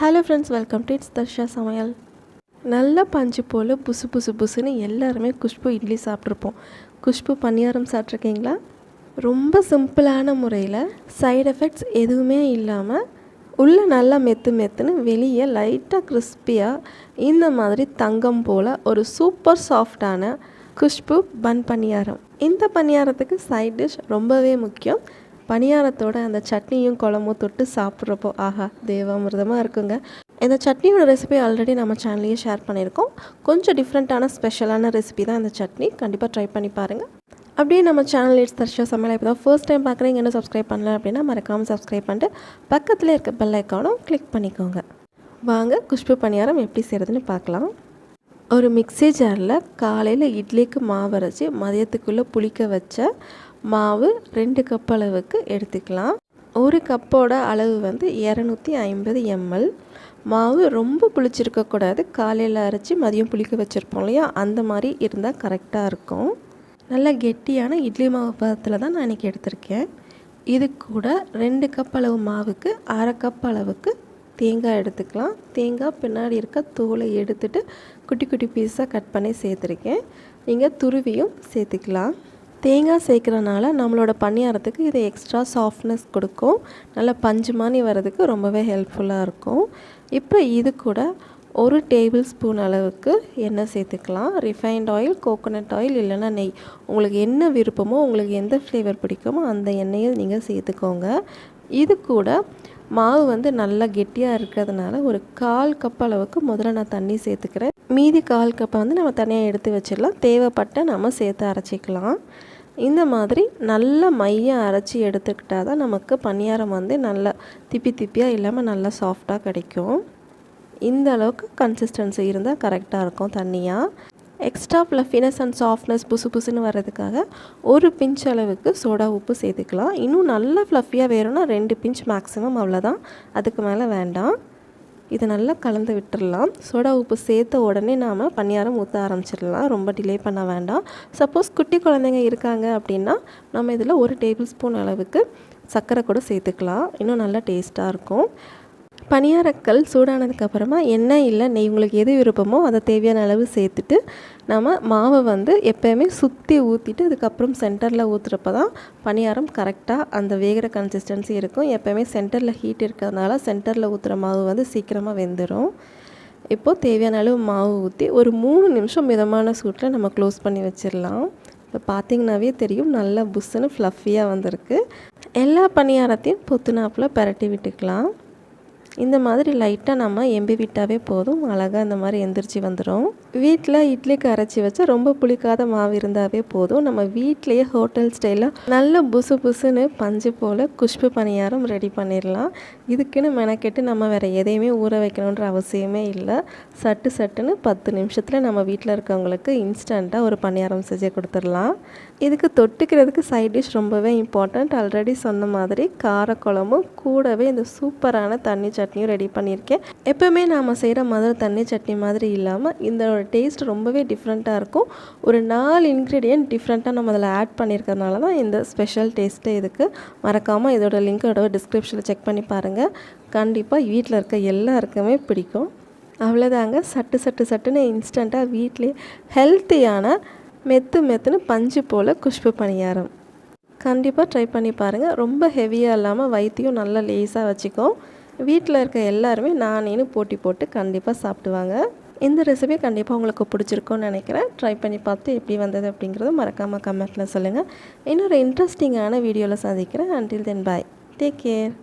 Hello friends welcome to it's Dharsha சமையல் நல்ல பஞ்சு போல் புசு புசு புசுன்னு எல்லாருமே குஷ்பு இட்லி சாப்பிட்ருப்போம். குஷ்பு பணியாரம் சாப்பிட்ருக்கீங்களா? ரொம்ப சிம்பிளான முறையில் சைடு எஃபெக்ட்ஸ் எதுவுமே இல்லாமல் உள்ளே நல்லா மெத்து மெத்துன்னு வெளியே லைட்டாக கிறிஸ்பியாக இந்த மாதிரி தங்கம் போல் ஒரு சூப்பர் சாஃப்டான குஷ்பு பன் பணியாரம். இந்த பணியாரத்துக்கு சைட் டிஷ் ரொம்பவே முக்கியம். பணியாரத்தோட அந்த சட்னியும் குழம்பும் தொட்டு சாப்பிட்றப்போ ஆஹா தேவாமிர்தமாக இருக்குங்க. இந்த சட்னியோட ரெசிபி ஆல்ரெடி நம்ம சேனல்லையே ஷேர் பண்ணியிருக்கோம். கொஞ்சம் டிஃப்ரெண்ட்டான ஸ்பெஷலான ரெசிபி தான் இந்த சட்னி. கண்டிப்பாக ட்ரை பண்ணி பாருங்கள் அப்படியே நம்ம சேனல் இட்ஸ் தர்ஷா சமையல் இப்போ தான் ஃபர்ஸ்ட் டைம் பார்க்குறீங்க என்ன சப்ஸ்கிரைப் பண்ணல அப்படின்னா மறக்காமல் சப்ஸ்கிரைப் பண்ணிட்டு பக்கத்தில் இருக்க பெல் ஐக்கானும் கிளிக் பண்ணிக்கோங்க. வாங்க குஷ்பு பணியாரம் எப்படி செய்கிறதுன்னு பார்க்கலாம். ஒரு மிக்ஸி ஜாரில் காலையில் இட்லிக்கு மாவு அரைச்சி மதியத்துக்குள்ளே புளிக்க வச்ச மாவு ரெண்டு கப் அளவுக்கு எடுத்துக்கலாம். ஒரு கப்போட அளவு வந்து இரநூத்தி ஐம்பது எம்எல் மாவு ரொம்ப புளிச்சிருக்கக்கூடாது காலையில் அரைச்சி மதியம் புளிக்க வச்சுருப்போம் இல்லையா? அந்த மாதிரி இருந்தால் கரெக்டாக இருக்கும். நல்ல கெட்டியான இட்லி மாவு பதத்தில் தான் நான் இன்றைக்கி எடுத்திருக்கேன். இது கூட ரெண்டு கப் அளவு மாவுக்கு அரை கப் அளவுக்கு தேங்காய் எடுத்துக்கலாம். தேங்காய் பின்னாடி இருக்க தோலை எடுத்துட்டு குட்டி குட்டி பீஸாக கட் பண்ணி சேர்த்துருக்கேன். நீங்கள் துருவியும் சேர்த்துக்கலாம். தேங்காய் சேர்க்குறனால நம்மளோட பணியாரத்துக்கு இது எக்ஸ்ட்ரா சாஃப்ட்னஸ் கொடுக்கும். நல்லா பஞ்சு மாதிரி வர்றதுக்கு ரொம்பவே ஹெல்ப்ஃபுல்லாக இருக்கும். இப்போ இது கூட ஒரு டேபிள் ஸ்பூன் அளவுக்கு எண்ணெய் சேர்த்துக்கலாம். ரிஃபைண்ட் ஆயில் கோகோனட் ஆயில் இல்லைன்னா நெய். உங்களுக்கு என்ன விருப்பமோ உங்களுக்கு எந்த ஃப்ளேவர் பிடிக்குமோ அந்த எண்ணெயை நீங்கள் சேர்த்துக்கோங்க. இது கூட மாவு வந்து நல்லா கெட்டியாக இருக்கிறதுனால ஒரு கால் கப் அளவுக்கு முதல்ல நான் தண்ணி சேர்த்துக்கிறேன். மீதி கால் கப்பை வந்து நம்ம தனியாக எடுத்து வச்சிடலாம். தேவைப்பட்ட நம்ம சேர்த்து அரைச்சிக்கலாம். இந்த மாதிரி நல்ல மையம் அரைச்சி எடுத்துக்கிட்டால் தான் நமக்கு பணியாரம் வந்து நல்லா திப்பி திப்பியாக இல்லாமல் நல்லா சாஃப்டாக கிடைக்கும். இந்த அளவுக்கு கன்சிஸ்டன்சி இருந்தால் கரெக்டாக இருக்கும் தண்ணியாக எக்ஸ்ட்ரா ஃப்ளஃபினஸ் அண்ட் சாஃப்ட்னஸ் புசு புசுன்னு வர்றதுக்காக ஒரு பிஞ்ச் அளவுக்கு சோடா உப்பு சேர்த்துக்கலாம். இன்னும் நல்லா ஃப்ளஃபியாக வேணும்னா ரெண்டு பிஞ்ச் மேக்ஸிமம் அவ்வளோதான் அதுக்கு மேலே வேண்டாம். இதை நல்லா கலந்து விட்டுடலாம் சோடா உப்பு சேர்த்த உடனே நாம் பணியாரம் ஊற்ற ஆரம்பிச்சிடலாம். ரொம்ப டிலே பண்ண வேண்டாம். சப்போஸ் குட்டி குழந்தைங்க இருக்காங்க அப்படின்னா நம்ம இதில் ஒரு டேபிள் ஸ்பூன் அளவுக்கு சர்க்கரை கூட சேர்த்துக்கலாம். இன்னும் நல்லா டேஸ்ட்டாக இருக்கும். பணியாரக்கல் சூடானதுக்கப்புறமா எண்ணெய் இல்லை நெய் உங்களுக்கு எது விருப்பமோ அதை தேவையான அளவு சேர்த்துட்டு நம்ம மாவை வந்து எப்போயுமே சுற்றி ஊற்றிட்டு அதுக்கப்புறம் சென்டரில் ஊற்றுறப்ப தான் பணியாரம் கரெக்டாக அந்த வேகிற கன்சிஸ்டன்சி இருக்கும். எப்போயுமே சென்டரில் ஹீட் இருக்கிறதுனால சென்டரில் ஊற்றுற மாவு வந்து சீக்கிரமாக வெந்துடும் இப்போது தேவையான அளவு மாவு ஊற்றி ஒரு மூணு நிமிஷம் மிதமான சூட்டில் நம்ம க்ளோஸ் பண்ணி வச்சிடலாம். இப்போ பார்த்திங்கனாவே தெரியும் நல்லா புஷ்ஷுன்னு ஃப்ளஃபியாக வந்திருக்கு. எல்லா பணியாரத்தையும் பொத்துனாப்பில் பரட்டி விட்டுக்கலாம். இந்த மாதிரி லைட்டாக நம்ம எம்பி விட்டாவே போதும். அழகாக இந்த மாதிரி எந்திரிச்சு வந்துடும் வீட்டில் இட்லிக்கு அரைச்சி வச்சா ரொம்ப புளிக்காத மாவு இருந்தாவே போதும். நம்ம வீட்லேயே ஹோட்டல் ஸ்டைலில் நல்ல புசு புசுன்னு பஞ்சு போல் குஷ்பு பணியாரம் ரெடி பண்ணிடலாம் இதுக்குன்னு மெனக்கெட்டு நம்ம வேறு எதையுமே ஊற வைக்கணுன்ற அவசியமே இல்லை. சட்டு சட்டுன்னு பத்து நிமிஷத்தில் நம்ம வீட்டில் இருக்கவங்களுக்கு இன்ஸ்டண்ட்டாக ஒரு பணியாரம் செஞ்சு கொடுத்துடலாம் இதுக்கு தொட்டுக்கிறதுக்கு சைட் டிஷ் ரொம்பவே இம்பார்ட்டண்ட் ஆல்ரெடி சொன்ன மாதிரி காரக்குழம்பும் கூடவே இந்த சூப்பரான தண்ணி சட்னியும் ரெடி பண்ணியிருக்கேன். எப்போவுமே நாம் செய்கிற மதுரை தண்ணி சட்னி மாதிரி இல்லாமல் இந்த டேஸ்ட் ரொம்பவே டிஃப்ரெண்ட்டாக இருக்கும். ஒரு நாலு இன்க்ரீடியன்ட் டிஃப்ரெண்ட்டாக நம்ம அதில் ஆட் பண்ணியிருக்கிறதுனால தான் இந்த ஸ்பெஷல் டேஸ்ட்டே இதுக்கு. மறக்காமல் இதோட லிங்கோட டிஸ்கிரிப்ஷனில் செக் பண்ணி பாருங்கள் கண்டிப்பாக வீட்டில் இருக்க எல்லாருக்குமே பிடிக்கும். அவ்வளோதாங்க சட்டு சட்டு சட்டுன்னு இன்ஸ்டண்ட்டாக வீட்லேயே ஹெல்த்தியான மெத்து மெத்துன்னு பஞ்சு போல் குஷ்பு பணியாரம். கண்டிப்பாக ட்ரை பண்ணி பாருங்கள் ரொம்ப ஹெவியாக இல்லாமல் வயிற்றையும் நல்லா லேஸாக வச்சுக்கும். வீட்டில் இருக்க எல்லாருமே நானேன்னு போட்டி போட்டு கண்டிப்பாக சாப்பிடுவாங்க. இந்த ரெசிபி கண்டிப்பாக உங்களுக்கு பிடிச்சிருக்கும்னு நினைக்கிறேன். ட்ரை பண்ணி பார்த்து எப்படி வந்தது அப்படிங்கிறத மறக்காமல் கமெண்ட்டில் சொல்லுங்கள் இன்னொரு இன்ட்ரெஸ்டிங்கான வீடியோவில் சந்திக்கிறேன். Until then bye take care